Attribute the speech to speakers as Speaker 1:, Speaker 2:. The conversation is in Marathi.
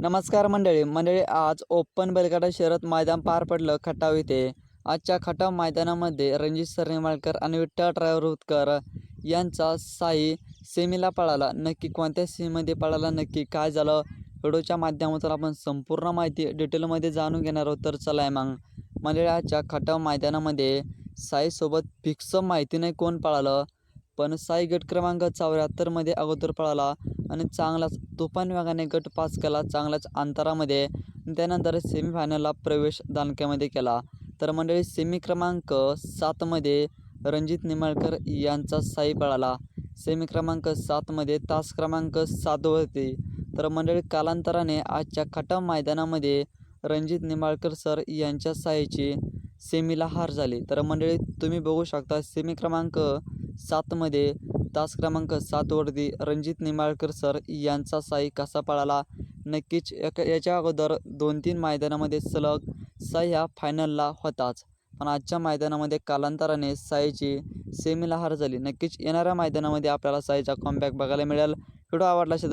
Speaker 1: नमस्कार मंडळी. मंडळी आज ओपन बैलगाडा शहरात मैदान पार पडलं खटाव इथे. आजच्या खटाव मैदानामध्ये रणजित सर आणि विठ्ठल ड्रायव्हर यांचा साई सेमीला पळाला. नक्की कोणत्या सेमीमध्ये पळाला नक्की काय झालं? व्हिडिओच्या माध्यमातून आपण संपूर्ण माहिती डिटेलमध्ये जाणून घेणार आहोत. तर चला आहे मग. मंडळी आजच्या खटाव मैदानामध्ये साईसोबत फिक्स माहिती नाही कोण पळालं? पण साई गट क्रमांक चौऱ्याहत्तरमध्ये अगोदर पळाला आणि चांगलाच तुफान वेगाने गट पास केला चांगल्याच अंतरामध्ये. त्यानंतर सेमीफायनलला प्रवेश दानक्यामध्ये केला. तर मंडळी सेमी क्रमांक सातमध्ये रणजित निंबाळकर यांचा साई पळाला. सेमी क्रमांक सातमध्ये तास क्रमांक सातवरती तर मंडळी कालांतराने आजच्या खटाव मैदानामध्ये रणजित निंबाळकर सर यांच्या साईची सेमीला हार झाली. तर मंडळी तुम्ही बघू शकता सेमी क्रमांक सातमध्ये तास क्रमांक सातवरती रणजित निंबाळकर सर यांचा साई कसा पळाला? नक्कीच एका याच्या अगोदर दोन तीन मैदानामध्ये सलग साई हा फायनलला होताच. पण आजच्या मैदानामध्ये कालांतराने साईची सेमीला हार झाली. नक्कीच येणाऱ्या मैदानामध्ये आपल्याला साईचा कॉमबॅक बघायला मिळेल. व्हिडिओ आवडला असेल